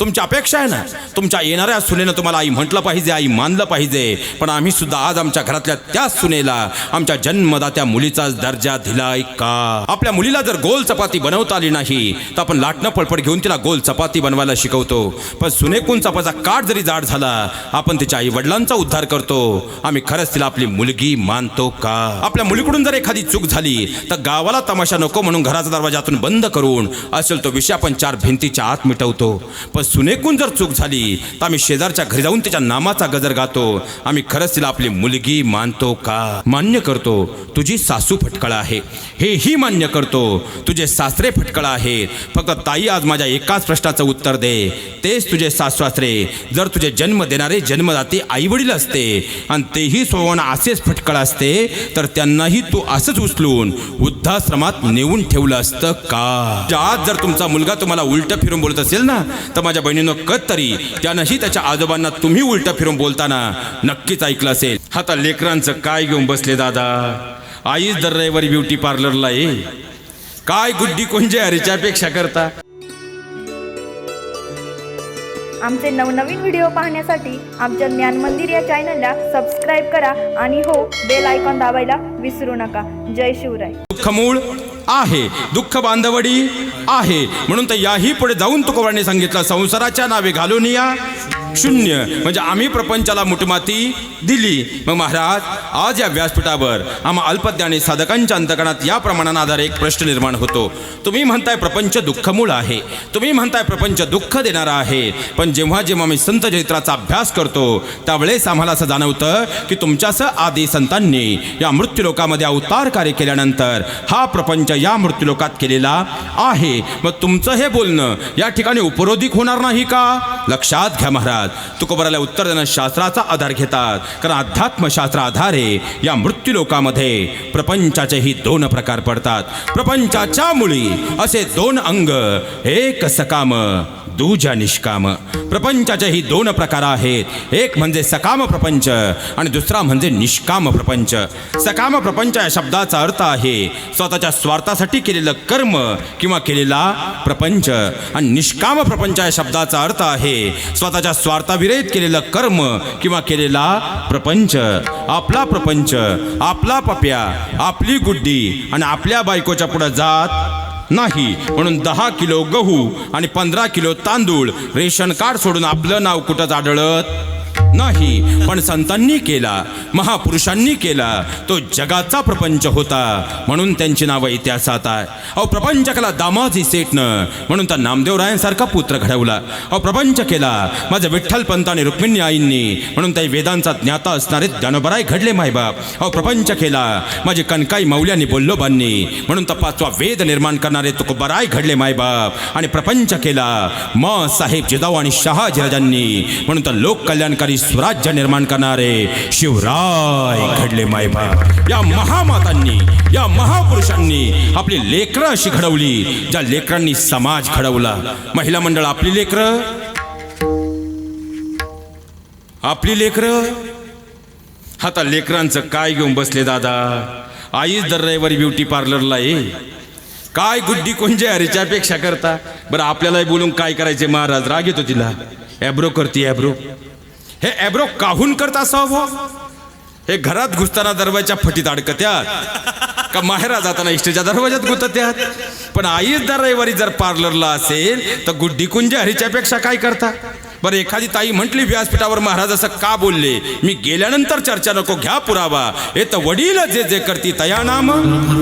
तुमची अपेक्षा आहे ना? तुमच्या येणाऱ्या सुनेनं तुम्हाला आई म्हटलं पाहिजे आई मानलं पाहिजे. पण आम्ही सुद्धा आज आमच्या घरातल्या त्याच सुनेला आमच्या जन्मदात्या मुलीचाच दर्जा दिलाय का? आपल्या मुलीला जर गोल चपाती बनवता आली नाही तर आपण लाटणं पळपड घेऊन तिला गोल चपाती बनवायला शिकवतो. पण सुनेकून चपाचा काठ जरी जाड झाला आपण तिच्या आई वडिलांचा उद्धार करतो. आम्ही खरंच तिला आपली मुलगी मानतो का? आपल्या मुलीकडून जर एखादी चूक झाली तर गावाला तमाशा नको म्हणून घराचा दरवाजातून बंद करून असेल तो विषय आपण चार भिंतीच्या आत मिटवतो. पण सुनेकून जर चूक झाली तर आम्ही शेजारच्या घरी जाऊन तिच्या नामाचा गजर गातो. आम्ही खरंच तिला आपली मुलगी मानतो का? मान्य करतो. तुझी सासू फटकळ आहे. हेही मान्य करतो. तुझे सासरे फटकळ आहेत. फक्त ताई आज माझ्या एकाच प्रश्नाचं उत्तर दे. तेच तुझे सासू सासरे जर तुझे जन्म देणारे जन्मदाते आई वडील असते आणि तेही स्वभावानं असेच फटकळ असते तर त्यांनाही तू असंच उचलून वृद्धाश्रमात नेऊन ठेवलं असतं का? आज जर तुमचा मुलगा तुम्हाला उलट फिरून बोलत असेल ना तर माझ्या बहिणीनं कत तरी त्यानंही त्याच्या आजोबांना तुम्ही उलट फिरून बोलताना नक्कीच ऐकलं असेल. आता लेकरांचं काय घेऊन बसले दादा? आईच दर रविवारी ब्युटी पार्लरला ये. काय गुड्डी कोणजे अपेक्षा करता? आमचे नवनवीन व्हिडिओ पाहण्यासाठी आमच्या ज्ञान मंदिर या चॅनलला सबस्क्राईब करा आणि हो बेल आयकॉन दाबायला विसरू नका. जय शिवराय. दुःख मूळ आहे दुःख बांधवडी आहे. म्हणून तर याही पुढे जाऊन तुकोबाने सांगितलं संसाराच्या नावे घालून या. शून्य. म्हणजे आम्ही प्रपंचाला मुठमाती दिली. मग महाराज आज या व्यासपीठावर आम्हा अल्पज्ञानी साधकांच्या अंतकणात या प्रमाणाने आधारे एक प्रश्न निर्माण होतो. तुम्ही म्हणताय प्रपंच दुःखमूळ आहे. तुम्ही म्हणताय प्रपंच दुःख देणारा आहे. पण जेव्हा जेव्हा मी संत चरित्राचा अभ्यास करतो त्यावेळेस आम्हाला असं जाणवतं की तुमच्यासह आदी संतांनी या मृत्यूलोकामध्ये अवतार कार्य केल्यानंतर हा प्रपंच या मृत्यूलोकात केलेला आहे. मग तुमचं हे बोलणं या ठिकाणी उपरोधिक होणार नाही का? लक्षात घ्या महाराज. तुकोबराला उत्तर देणं शास्त्राचा आधार घेतात. कारण अध्यात्मशास्त्र आधारे या मृत्यूलोकामध्ये प्रपंचाचेही दोन प्रकार पडतात. प्रपंचाच्या मुळी असे दोन अंग एक सकाम दुजा निष्काम. प्रपंचाचेही दोन प्रकार आहेत. एक म्हणजे सकाम प्रपंच आणि दुसरा म्हणजे निष्काम प्रपंच. सकाम प्रपंच या शब्दाचा अर्थ आहे स्वतःच्या स्वार्थासाठी केलेलं कर्म किंवा केलेला प्रपंच. आणि निष्काम प्रपंच या शब्दाचा अर्थ आहे स्वतःच्या स्वार्थाविरहित केलेलं कर्म किंवा केलेला प्रपंच. आपला प्रपंच आपला पप्या आपली गुड्डी आणि आपल्या बायकोच्या पुढं जात नाही. म्हणून दहा किलो गहू आणि पंधरा किलो तांदूळ रेशन कार्ड सोडून आपलं नाव कुठंच आढळत? नाही पण संतांनी केला महापुरुषांनी केला तो जगाचा प्रपंच होता. म्हणून त्यांची नावं इतिहासात आहे. अहो प्रपंच केला दामाजी सेठनं म्हणून त्या नामदेवरायांसारखा पुत्र घडवला. अहो प्रपंच केला माझं विठ्ठल पंत आणि रुक्मिणी आईंनी म्हणून त्या वेदांचा ज्ञाता असणारे ज्ञानोबराय घडले मायबाप अहो प्रपंच केला माझी कणकाई मौल्यानी बोल्लोबांनी म्हणून तपासवा पाचवा वेद निर्माण करणारे तुकोबराय घडले मायबाप आणि प्रपंच केला म साहेब जिजाऊ आणि शहाजीराजांनी म्हणून तर लोक कल्याणकारी स्वराज्य निर्माण करणारे शिवराय घडले मायबाप. या महामातांनी या महापुरुषांनी आपली लेकरं अशी घडवली ज्या लेकरांनी समाज घडवला. महिला मंडळ आपली लेकरं? आपली लेकरं? आता लेकरांचं काय घेऊन बसले दादा? आईच दर रविवारी ब्युटी पार्लरला ये. काय गुड्डी कोणजे अपेक्षा करता? बरं आपल्याला बोलून काय करायचे? महाराज राग येतो तिला. ॲब्रो करते ॲब्रो. हे ॲब्रो काहून करता असावं हो? हे? घरात घुसताना दरवाजा फटीत अडकत्यात. का माहेरा जाताना इष्टेच्या दरवाजात गुतत्यात? पण आईच दर रविवारी जर पार्लरला असेल तर गुड्डी कुंज हरीच्यापेक्षा काय करता? बरं एखादी ताई म्हटली व्यासपीठावर महाराज असं का बोलले? मी गेल्यानंतर चर्चा नको घ्या पुरावा. हे तर वडील जे जे करती तया नाम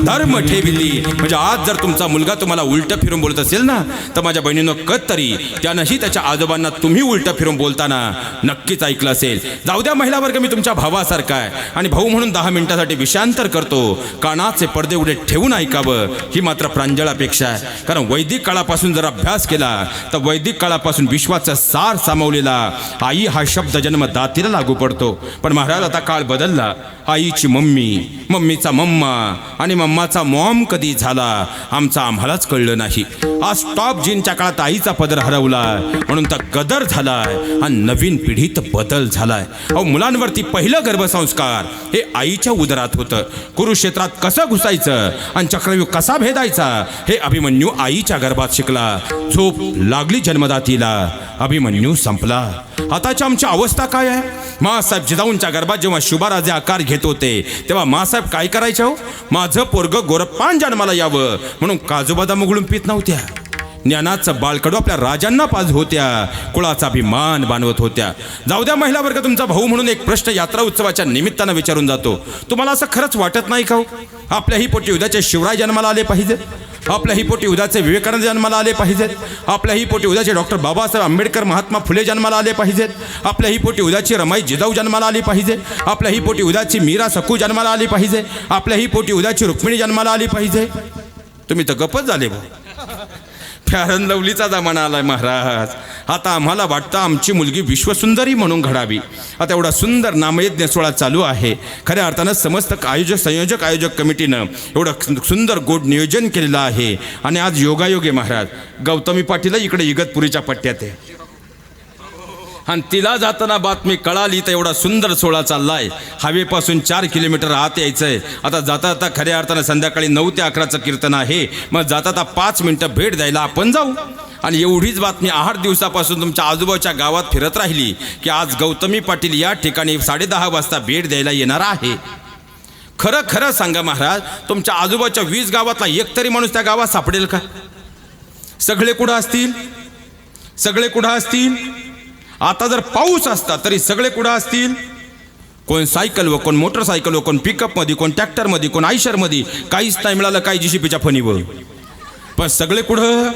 धर्म ठेविली म्हणजे आज जर तुमचा मुलगा तुम्हाला उलट फिरून बोलत असेल ना तर माझ्या बहिणीनं कत तरी त्यानंही त्याच्या आजोबांना तुम्ही उलट फिरून बोलताना नक्कीच ऐकलं असेल. जाऊ द्या महिला वर्ग मी तुमच्या भावासारखा आहे. आणि भाऊ म्हणून दहा मिनिटासाठी विषांतर करतो. कानाचे पडदे उडे ठेवून ऐकावं ही मात्र प्रांजळापेक्षा आहे. कारण वैदिक काळापासून जर अभ्यास केला तर वैदिक काळापासून विश्वाचा सार सामावलेला आई हा शब्द जन्मदातीला लागू पडतो. पण महाराज आता काळ बदलला. आईची मम्मी मम्मीचा मम्मा आणि मम्माचा मॉम कधी झाला आमचा आम्हालाच कळलं नाही. आज टॉप जीनच्या काळात आईचा पदर हरवला. म्हणून तर गदर झालाय आणि नवीन पिढीत बदल झालाय. अहो मुलांवरती पहिलं गर्भसंस्कार हे आईच्या उदरात होतं. कुरुक्षेत्रात कसं घुसायचं आणि चक्रव्यूह कसा भेदायचा हे अभिमन्यू आईच्या गर्भात शिकला. झोप लागली जन्मदातीला. अभिमन्यू संपला. आताची आमची अवस्था काय आहे? मासाहेब जिजाऊंच्या गर्भात जेव्हा शुभाराजे आकार घेत होते तेव्हा मासाहेब काय करायचे हो? माझं पोरग गोरपान जन्माला यावं म्हणून काजू बदाम उघडून पित नव्हत्या. ज्ञानाचं बाळकडू आपल्या राजांना पाज होत्या. कुळाचा अभिमान बांधवत होत्या. जाऊ द्या महिला वर्ग तुमचा भाऊ म्हणून एक प्रश्न यात्रा उत्सवाच्या निमित्तानं विचारून जातो. तुम्हाला असं खरंच वाटत नाही का हो? आपल्याही पोटी उद्याचे शिवराय जन्माला आले पाहिजे. आपल्याही पोटी उद्याचे विवेकानंद जन्माला आले पाहिजेत. आपल्याही पोटी उद्याचे डॉक्टर बाबासाहेब आंबेडकर महात्मा फुले जन्माला आले पाहिजेत. आपल्याही पोटी उद्याची रमाई जिजाऊ जन्माला आली पाहिजे. आपल्याही पोटी उद्याची मीरा सकू जन्माला आली पाहिजे. आपल्याही पोटी उद्याची रुक्मिणी जन्माला आली पाहिजे. तुम्ही तर गपच झाले भाऊ. फॅरन लवलीचा जमाना आलाय महाराज. आता आम्हाला वाटतं आमची मुलगी विश्वसुंदरी म्हणून घडावी. आता एवढा सुंदर नामयज्ञ सोहळा चालू आहे. खऱ्या अर्थानं समस्त आयोजक संयोजक आयोजक कमिटीनं एवढं सुंदर गोड नियोजन केलेलं आहे. आणि आज योगायोगे महाराज. गौतमी पाटील इकडे इगतपुरीच्या पट्ट्यात आहे. आणि तिला जाताना बातमी कळाली तर एवढा सुंदर सोहळा चाललाय. हवेपासून चार किलोमीटर आत यायचंय. आता जाता जाता खऱ्या अर्थानं संध्याकाळी नऊ ते अकराचं कीर्तन आहे. मग जाता जाता पाच मिनटं भेट द्यायला आपण जाऊ. आणि एवढीच बातमी आठ दिवसापासून तुमच्या आजूबाजूच्या गावात फिरत राहिली की आज गौतमी पाटील या ठिकाणी साडेदहा वाजता भेट द्यायला येणार आहे. खरं खरं सांगा महाराज तुमच्या आजूबाजूच्या वीस गावातला एक तरी माणूस त्या गावात सापडेल का? सगळे कुठं असतील? सगळे कुठं असतील? आता जर पाऊस असता तरी सगळे कुठं असतील? कोण सायकल व कोण मोटरसायकल व कोण पिकअपमध्ये कोण ट्रॅक्टरमध्ये कोण आयशरमध्ये काहीच नाही मिळालं काही जीसीपीच्या फणीवर. पण सगळे कुठं?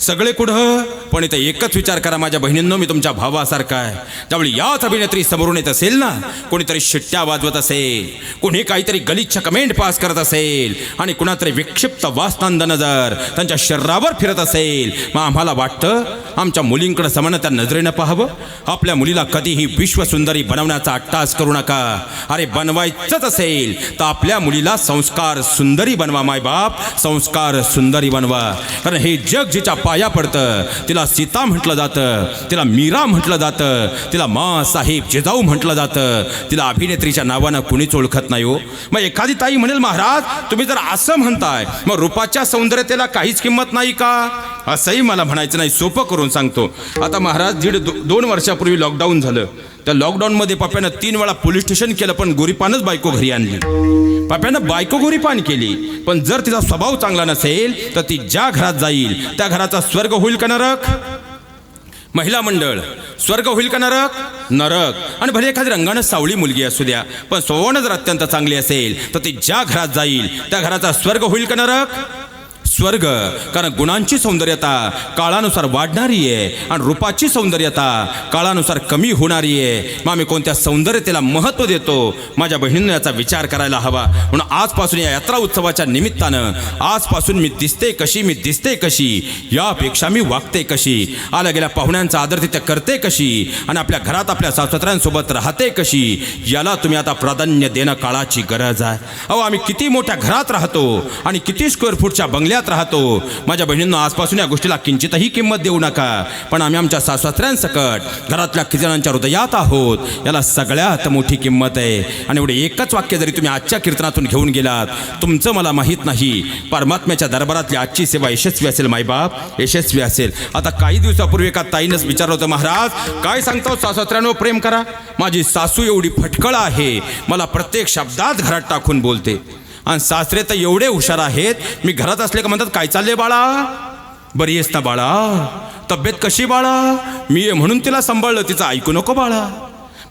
सगळे कुठं? पण इथं एकच विचार करा माझ्या बहिणींनो मी तुमच्या भावासारखा आहे. त्यावेळी याच अभिनेत्री समोरून येत असेल ना कोणीतरी शिट्ट्या वाजवत असेल कोणी काहीतरी गलिच्छ कमेंट पास करत असेल आणि कुणातरी विक्षिप्त वासनांद नजर त्यांच्या शरीरावर फिरत असेल मग आम्हाला वाटतं आमच्या मुलींकडे समान त्या नजरेनं पाहावं. आपल्या मुलीला कधीही विश्वसुंदरी बनवण्याचा अट्टास करू नका. अरे बनवायचंच असेल तर आपल्या मुलीला संस्कार सुंदरी बनवा मायबाप. संस्कार सुंदरी बनवा. कारण हे जग जिच्या पाया पडतं तिला तिला सीता म्हटलं जातं तिला मीरा म्हटलं जातं तिला मा साहेब जिजाऊ म्हटलं जातं. तिला अभिनेत्रीच्या नावानं कुणीच ओळखत नाही हो. मग एखादी ताई म्हणेल महाराज तुम्ही जर असं म्हणताय मग रूपाच्या सौंदर्यतेला काहीच किंमत नाही का? असंही मला म्हणायचं नाही सोपं करून सांगतो. आता महाराज दीड दो, दोन वर्षापूर्वी लॉकडाऊन झालं. त्या लॉकडाऊनमध्ये पप्यानं तीन वेळा पोलीस स्टेशन केलं पण गोरीपानच बायको घरी आणली. पप्यानं बायको गोरीपान केली पण जर तिचा स्वभाव चांगला नसेल तर ती ज्या घरात जाईल त्या घराचा स्वर्ग होईल का नरक? महिला मंडळ स्वर्ग होईल का नरक? नरक. आणि भले एखादी रंगानं सावळी मुलगी असू द्या पण स्वभावानं जर अत्यंत चांगली असेल तर ती ज्या घरात जाईल त्या घराचा स्वर्ग होईल का नरक? स्वर्ग. कारण गुणांची सौंदर्यता काळानुसार वाढणारी आहे आणि रूपाची सौंदर्यता काळानुसार कमी होणारी आहे. मग आम्ही कोणत्या सौंदर्यतेला महत्त्व देतो? माझ्या बहिणीनं याचा विचार करायला हवा. म्हणून आजपासून या यात्रा उत्सवाच्या निमित्तानं आजपासून मी दिसते कशी मी दिसते कशी यापेक्षा मी वागते कशी आल्या गेल्या पाहुण्यांचा आदर तिथे करते कशी आणि आपल्या घरात आपल्या सासऱ्यांसोबत राहते कशी याला तुम्ही आता प्राधान्य देणं काळाची गरज आहे. अहो आम्ही किती मोठ्या घरात राहतो आणि किती स्क्वेअर फूटच्या बंगल्यात राहतो. माझ्या बहिणींना आजपासून या गोष्टीला किंचितही किंमत देऊ नका. पण आम्ही आमच्या सासऱ्यांसकट घरातल्या किजनांच्या हृदयात आहोत. याला सगळ्यात मोठी किंमत आहे. आणि एवढे एकच वाक्य जरी तुम्ही आजच्या कीर्तनातून घेऊन गेलात तुमचं मला माहीत नाही. परमात्म्याच्या दरबारातली आजची सेवा यशस्वी असेल मायबाप यशस्वी असेल. आता काही दिवसापूर्वी एका ताईनंच विचारलं होतं महाराज काय सांगतो सासऱ्यांवर प्रेम करा. माझी सासू एवढी फटकळ आहे. मला प्रत्येक शब्दात घरात टाकून बोलते. आणि सासरे तर एवढे हुशार आहेत मी घरात असले का म्हणतात काय चालले बाळा? बरी आहेस ना बाळा. तब्येत कशी बाळा? मी म्हणून तिला सांभाळलं तिचं ऐकू नको बाळा.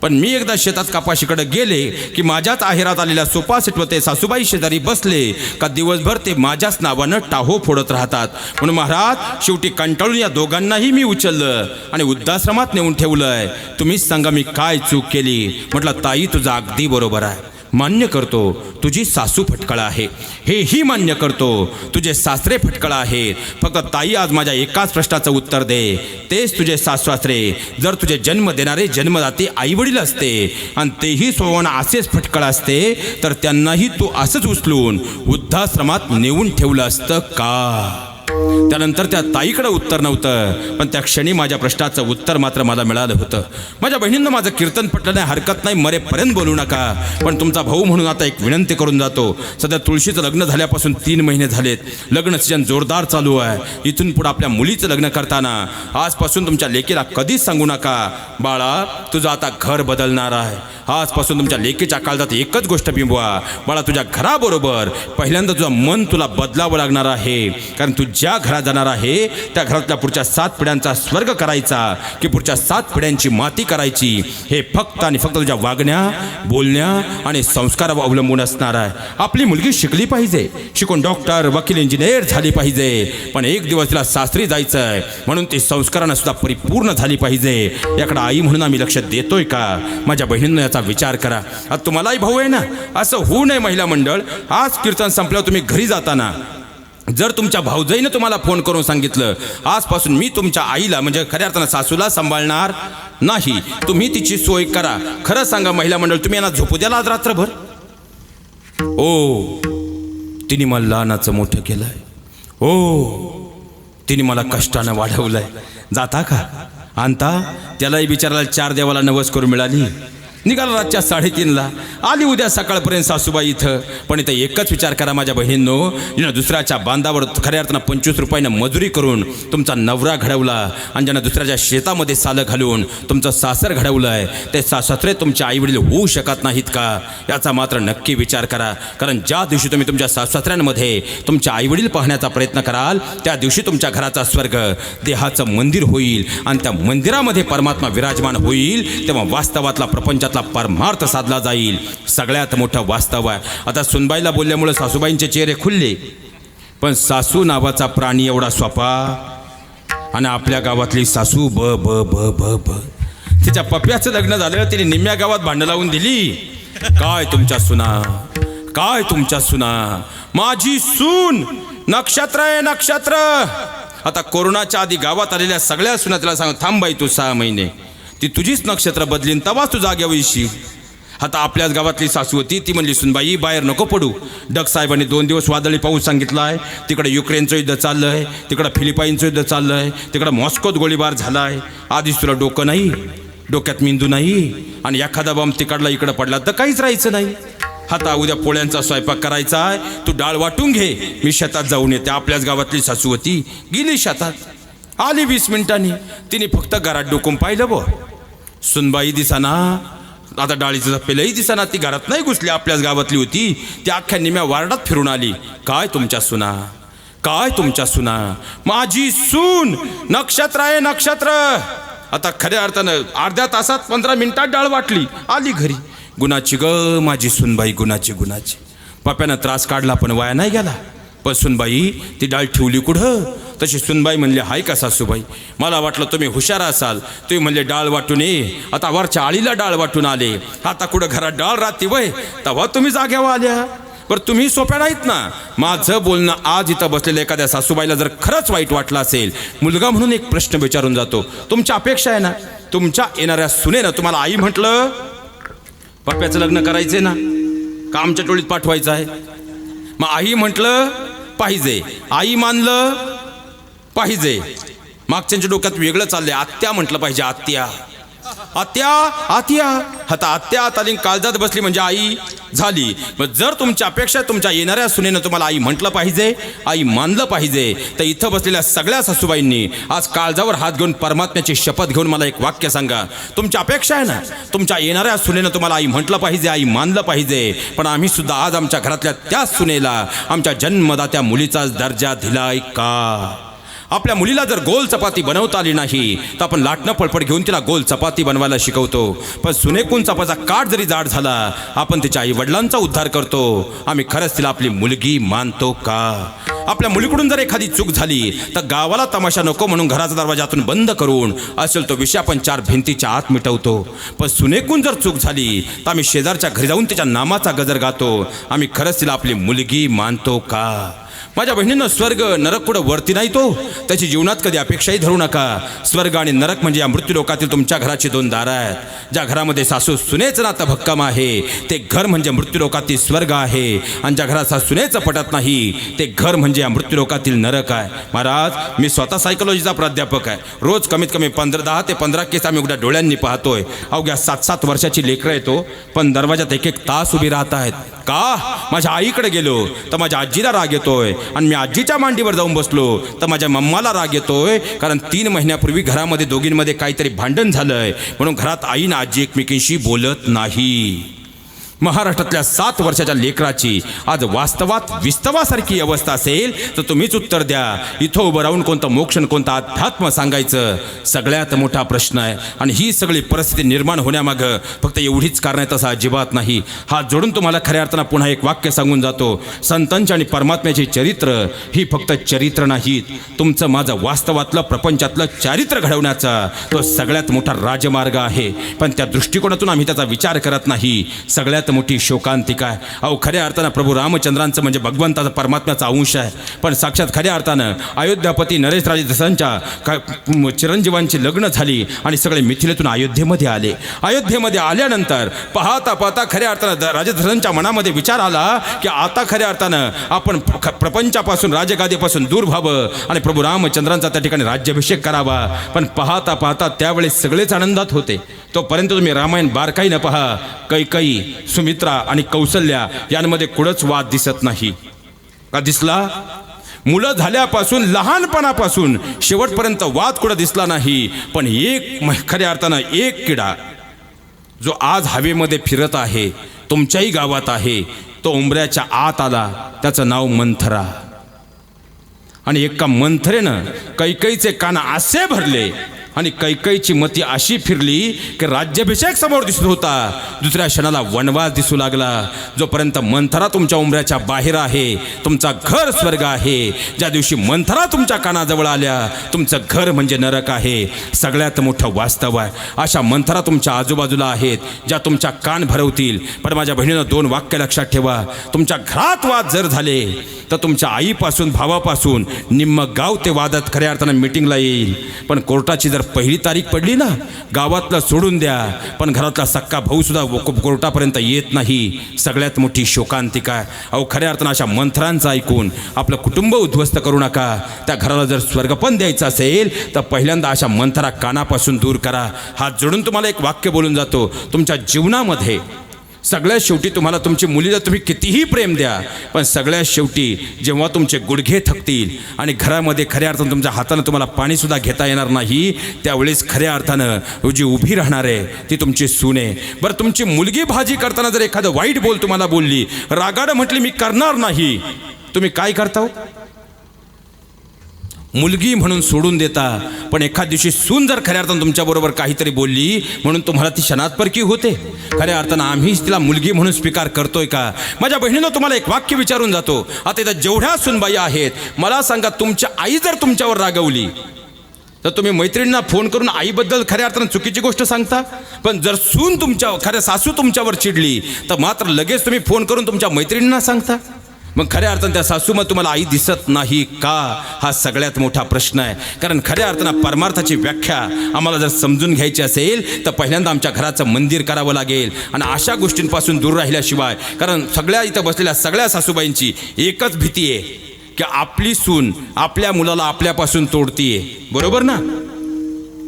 पण मी एकदा शेतात कापाशीकडे गेले की माझ्याच आहेरात आलेल्या सोपा सिटवते सासूबाई शेजारी बसले का दिवसभर ते माझ्याच नावानं टाहो फोडत राहतात. म्हणून महाराज शेवटी कंटाळून या दोघांनाही मी उचललं आणि वृद्धाश्रमात नेऊन ठेवलंय. तुम्हीच सांगा मी काय चूक केली? म्हटलं ताई तुझं अगदी बरोबर आहे. मान्य करतो तुझी सासू फटकळ आहे. हेही मान्य करतो तुझे सासरे फटकळ आहेत. फक्त ताई आज माझ्या एकाच प्रश्नाचं उत्तर दे. तेच तुझे सासरे जर तुझे जन्म देणारे जन्मदाते आईवडील असते आणि तेही स्वभावानं असेच फटकळ असते तर त्यांनाही तू असंच उचलून वृद्धाश्रमात नेऊन ठेवलं असतं का? त्यानंतर त्या ताईकडं उत्तर नव्हतं पण त्या क्षणी माझ्या प्रश्नाचं उत्तर मात्र मला मिळालं होतं. माझ्या बहिणींना माझं कीर्तन पटलं नाही हरकत नाही मरेपर्यंत बोलू नका. पण तुमचा भाऊ म्हणून आता एक विनंती करून जातो. सध्या तुळशीचं लग्न झाल्यापासून तीन महिने झालेत. लग्न सीजन जोरदार चालू आहे. इथून पुढे आपल्या मुलीचं लग्न करताना आजपासून तुमच्या लेकीला कधीच सांगू नका. बाळा तुझं आता घर बदलणार आहे. आजपासून तुमच्या लेकीच्या काळजात एकच गोष्ट बिंबवा. बाळा तुझ्या घराबरोबर पहिल्यांदा तुझं मन तुला बदलावं लागणार आहे. कारण तू ज्या घरात जाणार आहे त्या घरातल्या पुढच्या सात पिढ्यांचा स्वर्ग करायचा की पुढच्या सात पिढ्यांची माती करायची हे फक्त आणि फक्त तुझ्या वागण्या बोलण्या आणि संस्कारावर अवलंबून असणार आहे. आपली मुलगी शिकली पाहिजे शिकून डॉक्टर वकील इंजिनियर झाली पाहिजे पण एक दिवस तिला सासरी जायचं आहे म्हणून ती संस्कारानं सुद्धा परिपूर्ण झाली पाहिजे. याकडे आई म्हणून आम्ही लक्ष देतोय का? माझ्या बहिणींना याचा विचार करा. आता तुम्हालाही भाऊ आहे ना? असं होऊ नये महिला मंडळ. आज कीर्तन संपल्यावर तुम्ही घरी जाताना जर तुमच्या भाऊजाईनं तुम्हाला फोन करून सांगितलं आजपासून मी तुमच्या आईला म्हणजे खऱ्या अर्थानं सासूला सांभाळणार नाही. तुम्ही तिची सोय करा. खरं सांगा महिला मंडळ तुम्ही यांना झोपू द्याला आज रात्रभर? ओ तिने मला लहानाचं मोठं केलंय. ओ तिने मला कष्टानं वाढवलंय. जाता का? आणता? त्यालाही बिचारायला चार देवाला नवस करून मिळाली. निघाला रातच्या साडेतीनला. आली उद्या सकाळपर्यंत सासूबाई इथं. पण इथं एकच विचार करा माझ्या बहिणींनो. जिनं दुसऱ्याच्या बांधावर खऱ्या अर्थानं पंचवीस रुपयानं मजुरी करून तुमचा नवरा घडवला आणि ज्यानं दुसऱ्याच्या शेतामध्ये सालं घालून तुमचं सासर घडवलं आहे ते सासरे तुमचे आईवडील होऊ शकत नाहीत का? याचा मात्र नक्की विचार करा. कारण ज्या दिवशी तुम्ही तुमच्या सासऱ्यांमध्ये तुमच्या आईवडील पाहण्याचा प्रयत्न कराल त्या दिवशी तुमच्या घराचा स्वर्ग देहाचं मंदिर होईल आणि त्या मंदिरामध्ये परमात्मा विराजमान होईल तेव्हा वास्तवातला प्रपंच प्रपंचातला परमार्थ साधला जाईल. सगळ्यात मोठं वास्तव आहे. आता सुनबाईला बोलल्यामुळे सासूबाईंचे चेहरे खुलले. पण सासू नावाचा प्राणी एवढा सोपा आणि आपल्या गावातली सासू ब ब ब ब ब. तिच्या पप्याचं लग्न झालं तिने निम्म्या गावात भांडं लावून दिली. काय तुमच्या सुना? काय तुमच्या सुना? माझी सून! नक्षत्र आहे नक्षत्र! आता कोरोनाच्या आधी गावात आलेल्या सगळ्या सुना तिला सांग थांबाई तू सहा महिने. ती तुझीच नक्षत्र बदलीन तवाच तू जाग्यावर आता आपल्याच गावातली सासू होती ती म्हणली सुनबाई बाहेर नको पडू. डग साहेबांनी दोन दिवस वादळी पाऊस आहे तिकडे युक्रेनचं युद्ध चाललं आहे तिकडं फिलिपाईनचं युद्ध आहे तिकडं मॉस्कोत गोळीबार झाला आहे आधीच तुला डोकं नाही डोक्यात मेंदू नाही आणि एखादा बॉम्ब तिकडला इकडं पडला तर काहीच राहायचं नाही. आता उद्या पोळ्यांचा स्वयंपाक करायचा आहे तू डाळ वाटून घे. मी शेतात जाऊन येते आपल्याच गावातली सासू होती गेली शेतात. आली वीस मिनिटांनी तिने फक्त घरात डोकून पाहिलं बो सुनबाई दिसाना. आता डाळीचं पेलही दिसाना. ती घरात नाही घुसली आपल्याच गावातली होती. ती अख्ख्या निम्या वार्डात फिरून आली. काय तुमच्या सुना? काय तुमच्या सुना? माझी सून! नक्षत्र आहे नक्षत्र! आता खऱ्या अर्थानं अर्ध्या तासात पंधरा मिनिटात डाळ वाटली. आली घरी. गुणाची ग माझी सुनबाई गुणाची गुणाची. पप्यानं त्रास काढला पण वाया नाही गेला. पण सुनबाई ती डाळ ठेवली कुठं? तशी सुनबाई म्हणली हाय का सासूबाई? मला वाटलं तुम्ही हुशार असाल. तुम्ही म्हणले डाळ वाटून ये. आता वरच्या आळीला डाळ वाटून आले. आता कुठं घरात डाळ राहते वय? तेव्हा तुम्ही जाग्यावर आल्या. बरं तुम्ही सोप्या नाहीत ना? माझं बोलणं आज इथं बसलेल्या एखाद्या सासूबाईला जर खरंच वाईट वाटलं असेल मुलगा म्हणून एक प्रश्न विचारून जातो. तुमच्या अपेक्षा आहे ना? तुमच्या येणाऱ्या सुनेनं तुम्हाला आई म्हटलं पप्प्याचं लग्न करायचंय ना? का आमच्या टोळीत पाठवायचं आहे? मग आई म्हटलं पाहिजे. आई मानलं पाहिजे. मागच्यांच्या डोक्यात वेगळं चाललंय. आत्या म्हटलं पाहिजे आत्या. आत्या आत्या. आता आत्या आता काळजात बसली म्हणजे आई झाली. मग जर तुमच्या अपेक्षा तुमच्या येणाऱ्या सुनेनं तुम्हाला आई म्हटलं पाहिजे आई मानलं पाहिजे तर इथं बसलेल्या सगळ्या सासूबाईंनी आज काळजावर हात घेऊन परमात्म्याची शपथ घेऊन मला एक वाक्य सांगा. तुमच्या अपेक्षा आहे ना? तुमच्या येणाऱ्या सुनेनं तुम्हाला आई म्हटलं पाहिजे आई मानलं पाहिजे. पण आम्ही सुद्धा आज आमच्या घरातल्या त्याच सुनेला आमच्या जन्मदात्या मुलीचाच दर्जा दिलाय का? आपल्या मुलीला जर गोल चपाती बनवता आली नाही तर आपण लाटणं पळपट घेऊन तिला गोल चपाती बनवायला शिकवतो. पण सुनेकून चपाचा काठ जरी जाड झाला आपण तिच्या आई वडिलांचा उद्धार करतो. आम्ही खरंच तिला आपली मुलगी मानतो का? आपल्या मुलीकडून जर एखादी चूक झाली तर गावाला तमाशा नको म्हणून घराचा दरवाजातून बंद करून असेल तो विषय आपण चार भिंतीच्या आत मिटवतो. पण सुनेकून जर चूक झाली तर आम्ही शेजारच्या घरी जाऊन तिच्या नामाचा गजर गातो. आम्ही खरंच तिला आपली मुलगी मानतो का? माझ्या बहिणीनं स्वर्ग नरक कुठं वरती नाही तो? त्याची जीवनात कधी अपेक्षाही धरू नका. स्वर्ग आणि नरक म्हणजे या मृत्यूलोकातील तुमच्या घराची दोन दारं आहेत. ज्या घरामध्ये सासू सुनेचं नातं भक्कम आहे ते घर म्हणजे मृत्यूलोकातील स्वर्ग आहे. आणि ज्या घरात सुनेचं पटत नाही ते घर म्हणजे या मृत्यूलोकातील नरक आहे. महाराज मी स्वतः सायकोलॉजीचा प्राध्यापक आहे. रोज कमीत कमी पंधरा दहा ते पंधरा केस आम्ही उघड्या डोळ्यांनी पाहतोय. अवघ्या सात सात वर्षाची लेकरं येतो पण दरवाजात एक एक तास उभी राहत आहेत. का? माझ्या आईकडे गेलो तर माझ्या आजीला राग येतोय. आणि मी आजीच्या मांडीवर जाऊन बसलो तर माझ्या मम्माला राग येतोय. कारण तीन महिन्यापूर्वी घरामध्ये दोघींमध्ये काहीतरी भांडण झालंय. म्हणून घरात आई ना आजी एकमेकींशी बोलत नाही. महाराष्ट्रातल्या सात वर्षाच्या लेकराची आज वास्तवात विस्तवासारखी अवस्था असेल तर तुम्हीच उत्तर द्या. इथं उभं राहून कोणतं मोक्षण कोणता कोणतं अध्यात्म सांगायचं? सगळ्यात मोठा प्रश्न आहे. आणि ही सगळी परिस्थिती निर्माण होण्यामागं फक्त एवढीच कारण आहे तसं अजिबात नाही. हा जोडून तुम्हाला खऱ्या अर्थानं पुन्हा एक वाक्य सांगून जातो. संतांची आणि परमात्म्याची चरित्र ही फक्त चरित्र नाहीत. तुमचं माझं वास्तवातलं प्रपंचातलं चारित्र घडवण्याचा तो सगळ्यात मोठा राजमार्ग आहे. पण त्या दृष्टिकोनातून आम्ही त्याचा विचार करत नाही. सगळ्यात मोठी शोकांतिका आहे. अहो खऱ्या अर्थानं प्रभू रामचंद्रांचं म्हणजे भगवंताचा परमात्म्याचा अंश आहे. पण साक्षात खऱ्या अर्थानं अयोध्यापती नरेश राजे दसांच्या चिरंजीवांची लग्न झाली आणि सगळे मिथिलेतून अयोध्येमध्ये आले. अयोध्येमध्ये आल्यानंतर पाहता पाहता खऱ्या अर्थानं राजधरांच्या मनामध्ये विचार आला की आता खऱ्या अर्थानं आपण प्रपंचापासून राजगादीपासून दूर व्हावं आणि प्रभू रामचंद्रांचा त्या ठिकाणी राज्याभिषेक करावा. पण पाहता पाहता त्यावेळेस सगळेच आनंदात होते. तोपर्यंत तुम्ही रामायण बारकाई न पहा. कैकई सुमित्रा आणि कौशल्या यांमध्ये कुठंच वाद दिसत नाही. का दिसला? मुलं झाल्यापासून लहानपणापासून शेवटपर्यंत वाद कुठं दिसला नाही पण एक खऱ्या अर्थानं एक किडा जो आज हवेमध्ये फिरत आहे तुमच्याही गावात आहे तो उंबऱ्याच्या आत आला त्याचं नाव मंथरा. आणि एका मंथरेनं कैकईचे कान असे भरले आणि कैकईची मती अशी फिरली की राज्याभिषेक समोर दिसत होता. दुसऱ्या क्षणाला वनवास दिसू लागला. जोपर्यंत मंथरा तुमच्या उमऱ्याच्या बाहेर आहे तुमचा घर स्वर्ग आहे. ज्या दिवशी मंथरा तुमच्या कानाजवळ आल्या तुमचं घर म्हणजे नरक आहे. सगळ्यात मोठं वास्तव आहे. अशा मंथरा तुमच्या आजूबाजूला आहेत ज्या तुमच्या कान भरवतील. पण माझ्या बहिणीनं दोन वाक्य लक्षात ठेवा. तुमच्या घरात वाद जर झाले तर तुमच्या आईपासून भावापासून निम्म गाव ते वादात खऱ्या अर्थानं मिटिंगला येईल. पण कोर्टाची जर पहिली तारीख पडली ना गावातलं सोडून द्या. पण घरातला सक्का भाऊसुद्धा कोर्टापर्यंत येत नाही. सगळ्यात मोठी शोकांतिका. अहो खऱ्या अर्थानं अशा मंत्रांचं ऐकून आपलं कुटुंब उद्ध्वस्त करू नका. त्या घराला जर स्वर्गपण द्यायचं असेल तर पहिल्यांदा अशा मंथरा कानापासून दूर करा. हात जोडून तुम्हाला एक वाक्य बोलून जातो. तुमच्या जीवनामध्ये सगळ्यात शेवटी तुम्हाला तुमची मुलीला तुम्ही कितीही प्रेम द्या पण सगळ्यात शेवटी जेव्हा तुमचे गुडघे थकतील आणि घरामध्ये खऱ्या अर्थानं तुमच्या हातानं तुम्हाला पाणीसुद्धा घेता येणार नाही त्यावेळेस खऱ्या अर्थानं जी उभी राहणार आहे ती तुमची सून आहे. बरं तुमची मुलगी भाजी करताना जर एखादं वाईट बोल तुम्हाला बोलली रागाडं म्हटली मी करणार नाही तुम्ही काय करता हो? मुलगी म्हणून सोडून देता. पण एखाद दिवशी सून जर खऱ्या अर्थानं तुमच्याबरोबर काहीतरी बोलली म्हणून तुम्हाला ती क्षणात्परकी होते. खऱ्या अर्थानं आम्हीच तिला मुलगी म्हणून स्वीकार करतोय का? माझ्या बहिणीनं तुम्हाला एक वाक्य विचारून जातो. आता इथं जेवढ्या सूनबाई आहेत मला सांगा तुमच्या आई जर तुमच्यावर रागवली तर तुम्ही मैत्रिणींना फोन करून आईबद्दल खऱ्या अर्थानं चुकीची गोष्ट सांगता? पण जर सून तुमच्या खऱ्या सासू तुमच्यावर चिडली तर मात्र लगेच तुम्ही फोन करून तुमच्या मैत्रिणींना सांगता? मग खऱ्या अर्थानं त्या सासूमध्ये तुम्हाला आई दिसत नाही का? हा सगळ्यात मोठा प्रश्न आहे. कारण खऱ्या अर्थानं परमार्थाची व्याख्या आम्हाला जर समजून घ्यायची असेल तर पहिल्यांदा आमच्या घराचं मंदिर करावं लागेल. आणि अशा गोष्टींपासून दूर राहिल्याशिवाय कारण सगळ्या इथं बसलेल्या सगळ्या सासूबाईंची एकच भीती आहे की आपली सून आपल्या मुलाला आपल्यापासून तोडतीये. बरोबर ना?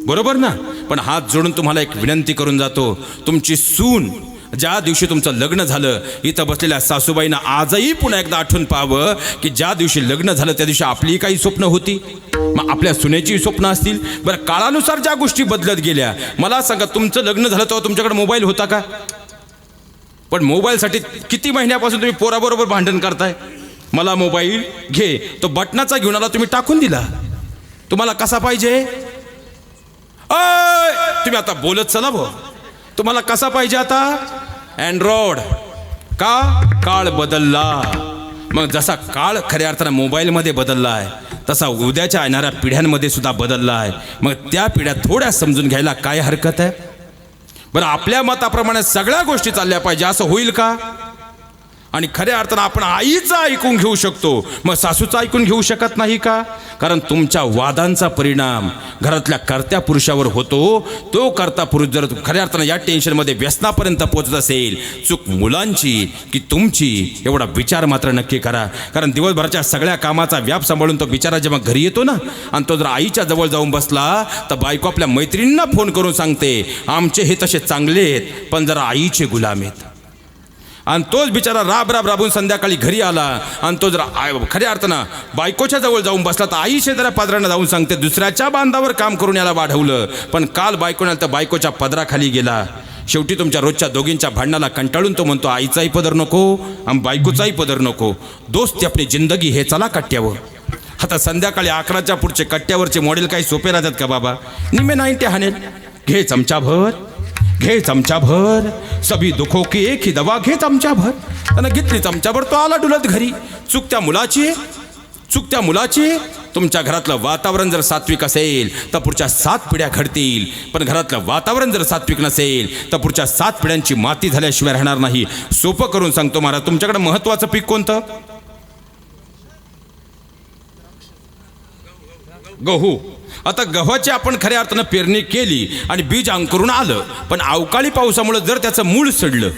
बरोबर ना? पण हात जोडून तुम्हाला एक विनंती करून जातो तुमची सून ज्या दिवशी तुमचं लग्न झालं इथं बसलेल्या सासूबाईंना आजही पुन्हा एकदा आठवून पाहावं की ज्या दिवशी लग्न झालं त्या दिवशी आपली काही स्वप्न होती. मग आपल्या सुनेची स्वप्न असतील. बरं काळानुसार ज्या गोष्टी बदलत गेल्या मला सांगा तुमचं लग्न झालं तेव्हा तुमच्याकडे मोबाईल होता का? पण मोबाईलसाठी किती महिन्यापासून तुम्ही पोराबरोबर भांडण करताय? मला मोबाईल घे तो बटनाचा घेऊन आला तुम्ही टाकून दिला. तुम्हाला कसा पाहिजे? अय, तुम्ही आता बोलत चला भाऊ तुम्हाला कसा पाहिजे आता? अँड्रॉइड का? काळ बदलला. मग जसा काळ खऱ्या अर्थानं मोबाईलमध्ये बदलला आहे तसा उद्याच्या येणाऱ्या पिढ्यांमध्ये सुद्धा बदलला आहे. मग त्या पिढ्या थोड्या समजून घ्यायला काय हरकत आहे? बरं आपल्या मताप्रमाणे सगळ्या गोष्टी चालल्या पाहिजे असं होईल का? आणि खऱ्या अर्थानं आपण आईचं ऐकून घेऊ शकतो. मग सासूचं ऐकून घेऊ शकत नाही का? कारण तुमच्या वादांचा परिणाम घरातल्या कर्त्या पुरुषावर होतो. तो कर्ता पुरुष जर खऱ्या अर्थानं या टेन्शनमध्ये व्यसनापर्यंत पोचत असेल चूक मुलांची की तुमची एवढा विचार मात्र नक्की करा. कारण दिवसभराच्या सगळ्या कामाचा व्याप सांभाळून तो बिचारा जेव्हा घरी येतो ना आणि तो जर आईच्या जवळ जाऊन बसला तर बायको आपल्या मैत्रिणींना फोन करून सांगते आमचे हे तसे चांगले आहेत पण जरा आईचे गुलाम आहेत. आणि तोच बिचारा राब राब राबून संध्याकाळी घरी आला. आणि तो जर खऱ्या अर्थानं बायकोच्या जवळ जाऊन बसला तर आई शेजाऱ्या पादरांना जाऊन सांगते दुसऱ्याच्या बांधावर काम करून याला वाढवलं. पण काल बायकोने तर बायकोच्या पदराखाली गेला. शेवटी तुमच्या रोजच्या दोघींच्या भांडणाला कंटाळून तो म्हणतो आईचाही पदर नको आणि बायकोचाही पदर नको. दोस्त आपली जिंदगी हे चला कट्ट्यावर. आता संध्याकाळी अकराच्या पुढचे कट्ट्यावरचे मॉडेल काही सोपे राहतात का बाबा? निमे नाईन्टी हानेल घे चमचाभर. घे चमचाभर. सभी दुखो की एक ही दवा घे चमचाभर. त्यानं घेतली चमचाभर तो आला डुलत घरी. चूक त्या मुलाची चूक त्या मुलाची तुमच्या घरातलं वातावरण जर सात्विक असेल तर पुढच्या सात पिढ्या घडतील. पण घरातलं वातावरण जर सात्विक नसेल तर पुढच्या सात पिढ्यांची माती झाल्याशिवाय राहणार नाही. सोपं करून सांगतो महाराज तुमच्याकडे महत्वाचं पीक कोणतं? गहू. आता गव्हाची आपण खऱ्या अर्थानं पेरणी केली आणि बीज अंकुरून आलं पण अवकाळी पावसामुळे जर त्याचं मूळ सडलं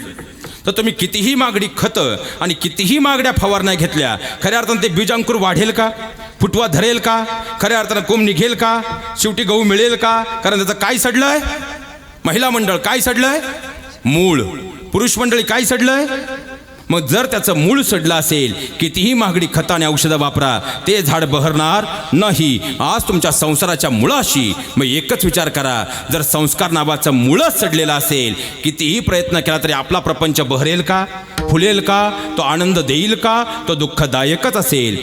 तर तुम्ही कितीही मागडी खतं आणि कितीही मागड्या फवारण्या घेतल्या खऱ्या अर्थानं ते बीज अंकुर वाढेल का? फुटवा धरेल का? खऱ्या अर्थानं कोंब निघेल का? शेवटी गहू मिळेल का? कारण त्याचं काय सडलंय? महिला मंडळ काय सडलंय? मूळ. पुरुष मंडळी काय सडलंय? मग जर त्याचं मूळ सडलं असेल कितीही महागडी खताने औषधं वापरा ते झाड बहरणार नाही. आज तुमच्या संसाराच्या मुळाशी मग एकच विचार करा. जर संस्कार नावाचं मुळच सडलेलं असेल कितीही प्रयत्न केला तरी आपला प्रपंच बहरेल का? फुलेल का? तो आनंद देईल का? तो दुःखदायकच असेल.